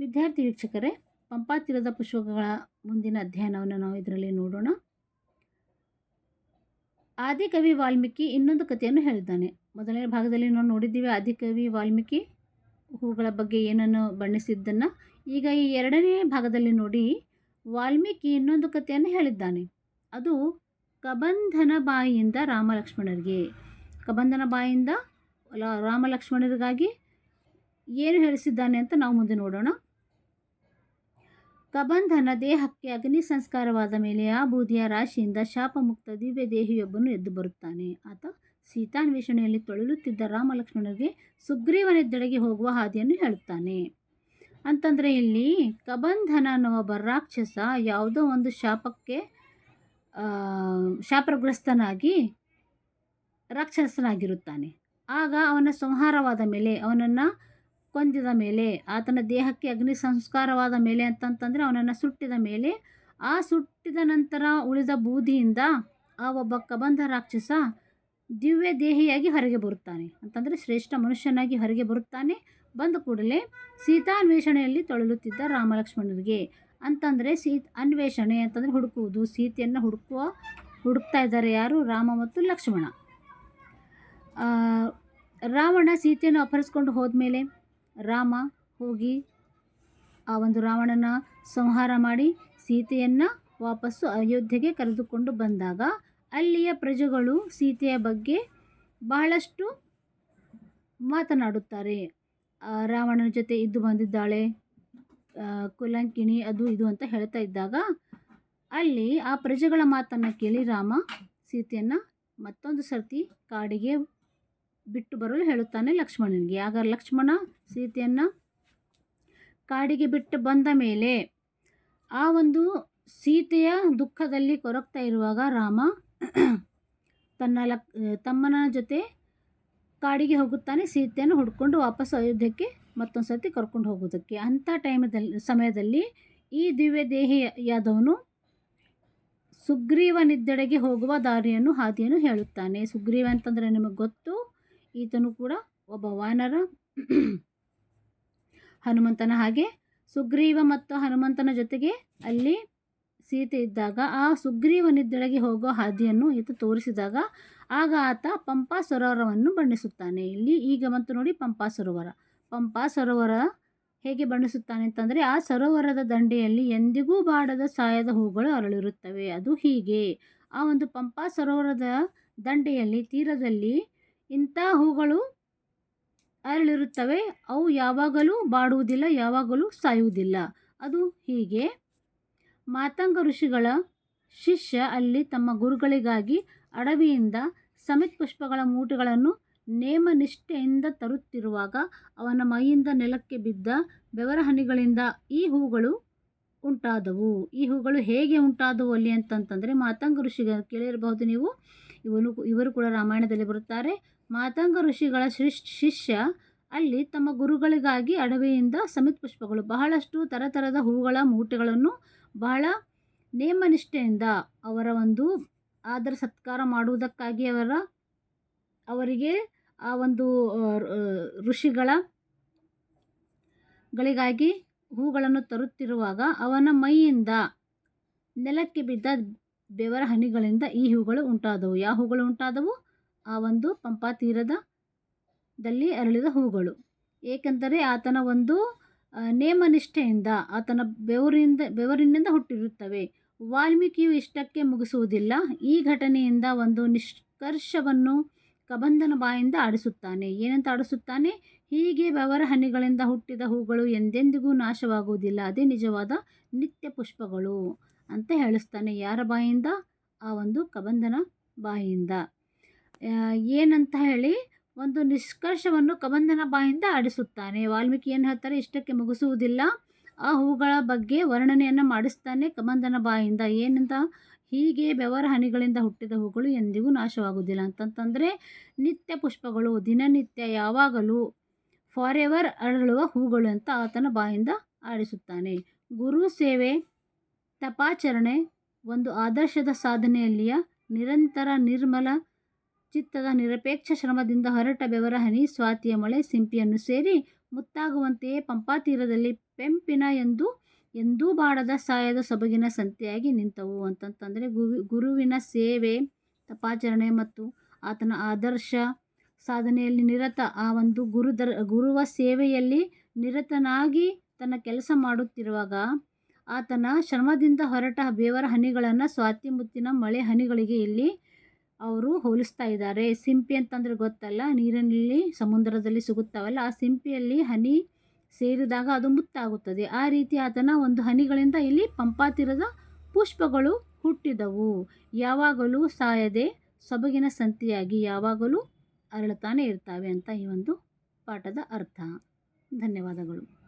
ವಿದ್ಯಾರ್ಥಿ ವೀಕ್ಷಕರೇ ಪಂಪಾತಿರದ ಪುಷ್ಪಗಳ ಮುಂದಿನ ಅಧ್ಯಯನವನ್ನು ನಾವು ಇದರಲ್ಲಿ ನೋಡೋಣ. ಆದಿಕವಿ ವಾಲ್ಮೀಕಿ ಇನ್ನೊಂದು ಕಥೆಯನ್ನು ಹೇಳಿದ್ದಾನೆ. ಮೊದಲನೇ ಭಾಗದಲ್ಲಿ ನಾವು ನೋಡಿದ್ದೀವಿ ಆದಿಕವಿ ವಾಲ್ಮೀಕಿ, ಹೂಗಳ ಬಗ್ಗೆ ಏನನ್ನು ಬಣ್ಣಿಸಿದ್ದನ್ನು. ಈಗ ಈ ಎರಡನೇ ಭಾಗದಲ್ಲಿ ನೋಡಿ, ವಾಲ್ಮೀಕಿ ಇನ್ನೊಂದು ಕಥೆಯನ್ನು ಹೇಳಿದ್ದಾನೆ. ಅದು ಕಬಂಧನ ಬಾಯಿಯಿಂದ ರಾಮಲಕ್ಷ್ಮಣರಿಗೆ. ಕಬಂಧನ ಬಾಯಿಯಿಂದ ರಾಮಲಕ್ಷ್ಮಣರಿಗಾಗಿ ರಾಮ ಲಕ್ಷ್ಮಣರಿಗಾಗಿ ಏನು ಹೇಳಿಸಿದ್ದಾನೆ ಅಂತ ನಾವು ಮುಂದೆ ನೋಡೋಣ. ಕಬಂಧನ ದೇಹಕ್ಕೆ ಅಗ್ನಿ ಸಂಸ್ಕಾರವಾದ ಮೇಲೆ ಆ ಬೂದಿಯ ರಾಶಿಯಿಂದ ಶಾಪಮುಕ್ತ ದಿವ್ಯ ದೇಹಿಯೊಬ್ಬನು ಎದ್ದು ಬರುತ್ತಾನೆ. ಆತ ಸೀತಾನ್ವೇಷಣೆಯಲ್ಲಿ ತೊಳಲುತ್ತಿದ್ದ ಲಕ್ಷ್ಮಣರಿಗೆ ಸುಗ್ರೀವನೆದ್ದೆಡೆಗೆ ಹೋಗುವ ಹಾದಿಯನ್ನು ಹೇಳುತ್ತಾನೆ. ಅಂತಂದರೆ ಇಲ್ಲಿ ಕಬಂಧನ ಅನ್ನುವ ಒಬ್ಬ ರಾಕ್ಷಸ ಯಾವುದೋ ಒಂದು ಶಾಪಕ್ಕೆ ಶಾಪಗ್ರಸ್ತನಾಗಿ ರಾಕ್ಷಸನಾಗಿರುತ್ತಾನೆ. ಆಗ ಅವನ ಸಂಹಾರವಾದ ಮೇಲೆ ಅವನನ್ನು ಕೊಂದಿದ ಮೇಲೆ, ಆತನ ದೇಹಕ್ಕೆ ಅಗ್ನಿ ಸಂಸ್ಕಾರವಾದ ಮೇಲೆ ಅಂತಂತಂದರೆ ಅವನನ್ನು ಸುಟ್ಟಿದ ಮೇಲೆ, ಆ ಸುಟ್ಟಿದ ನಂತರ ಉಳಿದ ಬೂದಿಯಿಂದ ಆ ಒಬ್ಬ ಕಬಂಧ ರಾಕ್ಷಸ ದಿವ್ಯ ದೇಹಿಯಾಗಿ ಹೊರಗೆ ಬರುತ್ತಾನೆ. ಅಂತಂದರೆ ಶ್ರೇಷ್ಠ ಮನುಷ್ಯನಾಗಿ ಹೊರಗೆ ಬರುತ್ತಾನೆ. ಬಂದ ಕೂಡಲೇ ಸೀತಾನ್ವೇಷಣೆಯಲ್ಲಿ ತೊಳಲುತ್ತಿದ್ದ ರಾಮಲಕ್ಷ್ಮಣರಿಗೆ ಅಂತಂದರೆ ಸೀ ಅನ್ವೇಷಣೆ ಅಂತಂದರೆ ಹುಡುಕುವುದು, ಸೀತೆಯನ್ನು ಹುಡುಕುವ, ಹುಡುಕ್ತಾ ಇದ್ದಾರೆ ಯಾರು? ರಾಮ ಮತ್ತು ಲಕ್ಷ್ಮಣ. ರಾವಣ ಸೀತೆಯನ್ನು ಅಪಹರಿಸ್ಕೊಂಡು ಹೋದ್ಮೇಲೆ ರಾಮ ಹೋಗಿ ಆ ಒಂದು ರಾವಣನ ಸಂಹಾರ ಮಾಡಿ ಸೀತೆಯನ್ನು ವಾಪಸ್ಸು ಅಯೋಧ್ಯೆಗೆ ಕರೆದುಕೊಂಡು ಬಂದಾಗ ಅಲ್ಲಿಯ ಪ್ರಜೆಗಳು ಸೀತೆಯ ಬಗ್ಗೆ ಬಹಳಷ್ಟು ಮಾತನಾಡುತ್ತಾರೆ. ರಾವಣನ ಜೊತೆ ಇದ್ದು ಬಂದಿದ್ದಾಳೆ. ಕುಲಂಕಿಣಿ ಅದು ಇದು ಅಂತ ಹೇಳ್ತಾ ಇದ್ದಾಗ ಅಲ್ಲಿ ಆ ಪ್ರಜೆಗಳ ಮಾತನ್ನು ಕೇಳಿ ರಾಮ ಸೀತೆಯನ್ನು ಮತ್ತೊಂದು ಸರ್ತಿ ಕಾಡಿಗೆ ಬಿಟ್ಟು ಬರಲು ಹೇಳುತ್ತಾನೆ ಲಕ್ಷ್ಮಣನಿಗೆ. ಆಗ ಲಕ್ಷ್ಮಣ ಸೀತೆಯನ್ನು ಕಾಡಿಗೆ ಬಿಟ್ಟು ಬಂದ ಮೇಲೆ ಆ ಒಂದು ಸೀತೆಯ ದುಃಖದಲ್ಲಿ ಕೊರಗ್ತಾ ಇರುವಾಗ ರಾಮ ತನ್ನ ಲಕ್, ತಮ್ಮನ ಜೊತೆ ಕಾಡಿಗೆ ಹೋಗುತ್ತಾನೆ. ಸೀತೆಯನ್ನು ಹುಡ್ಕೊಂಡು ವಾಪಸ್ ಅಯೋಧ್ಯಕ್ಕೆ ಮತ್ತೊಂದು ಸರ್ತಿ ಕರ್ಕೊಂಡು ಹೋಗೋದಕ್ಕೆ ಅಂಥ ಟೈಮದಲ್ಲಿ, ಸಮಯದಲ್ಲಿ ಈ ದಿವ್ಯ ದೇಹಿಯಾದವನು ಸುಗ್ರೀವನಿದ್ದೆಡೆಗೆ ಹೋಗುವ ದಾರಿಯನ್ನು, ಹಾದಿಯನ್ನು ಹೇಳುತ್ತಾನೆ. ಸುಗ್ರೀವ ಅಂತಂದರೆ ನಿಮಗೆ ಗೊತ್ತು ಈತನು ಕೂಡ ಒಬ್ಬ ವಾನರ. ಹನುಮಂತನ ಹಾಗೆ ಸುಗ್ರೀವ ಮತ್ತು ಹನುಮಂತನ ಜೊತೆಗೆ ಅಲ್ಲಿ ಸೀತೆ ಇದ್ದಾಗ ಆ ಸುಗ್ರೀವನಿದ್ದೊಳಗೆ ಹೋಗೋ ಹಾದಿಯನ್ನು ಈತ ತೋರಿಸಿದಾಗ ಆಗ ಆತ ಪಂಪಾ ಸರೋವರವನ್ನು ಬಣ್ಣಿಸುತ್ತಾನೆ. ಇಲ್ಲಿ ಈಗ ಮತ್ತು ನೋಡಿ ಪಂಪಾ ಸರೋವರ. ಪಂಪಾ ಸರೋವರ ಹೇಗೆ ಬಣ್ಣಿಸುತ್ತಾನೆ ಅಂತಂದರೆ ಆ ಸರೋವರದ ದಂಡೆಯಲ್ಲಿ ಎಂದಿಗೂ ಬಾಡದ ಸಾಯದ ಹೂಗಳು ಅರಳಿರುತ್ತವೆ. ಅದು ಹೀಗೆ. ಆ ಒಂದು ಪಂಪಾ ಸರೋವರದ ದಂಡೆಯಲ್ಲಿ ತೀರದಲ್ಲಿ ಇಂಥ ಹೂಗಳು ಅರಳಿರುತ್ತವೆ. ಅವು ಯಾವಾಗಲೂ ಬಾಡುವುದಿಲ್ಲ, ಯಾವಾಗಲೂ ಸಾಯುವುದಿಲ್ಲ. ಅದು ಹೀಗೆ. ಮಾತಂಗ ಋಷಿಗಳ ಶಿಷ್ಯ ಅಲ್ಲಿ ತಮ್ಮ ಗುರುಗಳಿಗಾಗಿ ಅಡವಿಯಿಂದ ಸಮಿತ್ ಪುಷ್ಪಗಳ ಮೂಟೆಗಳನ್ನು ನೇಮ ನಿಷ್ಠೆಯಿಂದ ತರುತ್ತಿರುವಾಗ ಅವನ ಮೈಯಿಂದ ನೆಲಕ್ಕೆ ಬಿದ್ದ ಬೆವರ ಹನಿಗಳಿಂದ ಈ ಹೂಗಳು ಉಂಟಾದವು. ಈ ಹೂಗಳು ಹೇಗೆ ಉಂಟಾದವು ಅಲ್ಲಿ ಅಂತಂತಂದರೆ ಮಾತಂಗ ಋಷಿಗ ಕೇಳಿರಬಹುದು ನೀವು. ಇವನು, ಇವರು ಕೂಡ ರಾಮಾಯಣದಲ್ಲಿ ಬರುತ್ತಾರೆ. ಮಾತಂಗ ಋಷಿಗಳ ಶಿಷ್ಯ ಅಲ್ಲಿ ತಮ್ಮ ಗುರುಗಳಿಗಾಗಿ ಅಡವಿಯಿಂದ ಸಮಿತ್ ಪುಷ್ಪಗಳು ಬಹಳಷ್ಟು ಥರಥರದ ಹೂಗಳ ಮೂಟೆಗಳನ್ನು ಬಹಳ ನೇಮನಿಷ್ಠೆಯಿಂದ ಅವರ ಒಂದು ಆದರ ಸತ್ಕಾರ ಮಾಡುವುದಕ್ಕಾಗಿ ಅವರ, ಅವರಿಗೆ ಆ ಒಂದು ಋಷಿಗಳ ಗಳಿಗಾಗಿ ಹೂಗಳನ್ನು ತರುತ್ತಿರುವಾಗ ಅವನ ಮೈಯಿಂದ ನೆಲಕ್ಕೆ ಬಿದ್ದ ಬೆವರ ಹನಿಗಳಿಂದ ಈ ಹೂಗಳು ಉಂಟಾದವು. ಯಾವ ಹೂಗಳು ಉಂಟಾದವು? ಆ ಒಂದು ಪಂಪಾ ತೀರದ ದಲ್ಲಿ ಅರಳಿದ ಹೂಗಳು. ಏಕೆಂದರೆ ಆತನ ಒಂದು ನೇಮನಿಷ್ಠೆಯಿಂದ, ಆತನ ಬೆವರಿಂದ, ಬೆವರಿನಿಂದ ಹುಟ್ಟಿರುತ್ತವೆ. ವಾಲ್ಮೀಕಿಯು ಇಷ್ಟಕ್ಕೆ ಮುಗಿಸುವುದಿಲ್ಲ. ಈ ಘಟನೆಯಿಂದ ಒಂದು ನಿಷ್ಕರ್ಷವನ್ನು ಕಬಂಧನ ಬಾಯಿಂದ ಆಡಿಸುತ್ತಾನೆ. ಏನಂತ ಆಡಿಸುತ್ತಾನೆ? ಹೀಗೆ ಬೆವರ ಹನಿಗಳಿಂದ ಹುಟ್ಟಿದ ಹೂಗಳು ಎಂದೆಂದಿಗೂ ನಾಶವಾಗುವುದಿಲ್ಲ. ಅದೇ ನಿಜವಾದ ನಿತ್ಯ ಪುಷ್ಪಗಳು ಅಂತ ಹೇಳಿಸ್ತಾನೆ ಯಾರ ಬಾಯಿಂದ? ಆ ಒಂದು ಕಬಂಧನ ಬಾಯಿಯಿಂದ ಏನಂತ ಹೇಳಿ ಒಂದು ನಿಷ್ಕರ್ಷವನ್ನು ಕಬಂಧನ ಬಾಯಿಂದ ಆಡಿಸುತ್ತಾನೆ. ವಾಲ್ಮೀಕಿ ಏನು ಹೇಳ್ತಾರೆ? ಇಷ್ಟಕ್ಕೆ ಮುಗಿಸುವುದಿಲ್ಲ. ಆ ಹೂಗಳ ಬಗ್ಗೆ ವರ್ಣನೆಯನ್ನು ಮಾಡಿಸ್ತಾನೆ ಕಬಂಧನ ಬಾಯಿಂದ. ಏನಂತ? ಹೀಗೆ ಬೆವರ ಹನಿಗಳಿಂದ ಹುಟ್ಟಿದ ಹೂಗಳು ಎಂದಿಗೂ ನಾಶವಾಗುವುದಿಲ್ಲ. ಅಂತಂತಂದರೆ ನಿತ್ಯ ಪುಷ್ಪಗಳು, ದಿನನಿತ್ಯ ಯಾವಾಗಲೂ ಫಾರ್ ಎವರ್ ಅರಳುವ ಹೂಗಳು ಅಂತ ಆತನ ಬಾಯಿಂದ ಆಡಿಸುತ್ತಾನೆ. ಗುರು ಸೇವೆ, ತಪಾಚರಣೆ ಒಂದು ಆದರ್ಶದ ಸಾಧನೆಯಲ್ಲಿಯ ನಿರಂತರ ನಿರ್ಮಲ ಚಿತ್ತದ ನಿರಪೇಕ್ಷ ಶ್ರಮದಿಂದ ಹೊರಟ ಬೆವರ ಹನಿ ಸ್ವಾತಿಯ ಮಳೆ, ಸಿಂಪಿಯನ್ನು ಸೇರಿ ಮುತ್ತಾಗುವಂತೆಯೇ ಪಂಪಾತೀರದಲ್ಲಿ ಪೆಂಪಿನ ಎಂದು, ಎಂದೂ ಬಾಡದ ಸಾಯದ ಸೊಬಗಿನ ಸಂತೆಯಾಗಿ ನಿಂತವು ಅಂತಂತಂದರೆ ಗುರು ಗುರುವಿನ ಸೇವೆ, ತಪಾಚರಣೆ ಮತ್ತು ಆತನ ಆದರ್ಶ ಸಾಧನೆಯಲ್ಲಿ ನಿರತ ಆ ಒಂದು ಗುರುದರ್, ಗುರುವ ಸೇವೆಯಲ್ಲಿ ನಿರತನಾಗಿ ತನ್ನ ಕೆಲಸ ಮಾಡುತ್ತಿರುವಾಗ ಆತನ ಶ್ರಮದಿಂದ ಹೊರಟ ಬೇವರ ಹನಿಗಳನ್ನು ಸ್ವಾತಿ ಮುತ್ತಿನ ಮಳೆ ಹನಿಗಳಿಗೆ ಇಲ್ಲಿ ಅವರು ಹೋಲಿಸ್ತಾ ಇದ್ದಾರೆ. ಸಿಂಪಿ ಅಂತಂದರೆ ಗೊತ್ತಲ್ಲ, ನೀರಿನಲ್ಲಿ ಸಮುದ್ರದಲ್ಲಿ ಸಿಗುತ್ತಾವಲ್ಲ, ಆ ಸಿಂಪಿಯಲ್ಲಿ ಹನಿ ಸೇರಿದಾಗ ಅದು ಮುತ್ತಾಗುತ್ತದೆ. ಆ ರೀತಿ ಆತನ ಒಂದು ಹನಿಗಳಿಂದ ಇಲ್ಲಿ ಪಂಪಾತಿರದ ಪುಷ್ಪಗಳು ಹುಟ್ಟಿದವು. ಯಾವಾಗಲೂ ಸಾಯದೆ ಸೊಬಗಿನ ಸಂತಿಯಾಗಿ ಯಾವಾಗಲೂ ಅರಳುತ್ತಾನೆ ಇರ್ತಾವೆ ಅಂತ ಈ ಒಂದು ಪಾಠದ ಅರ್ಥ. ಧನ್ಯವಾದಗಳು.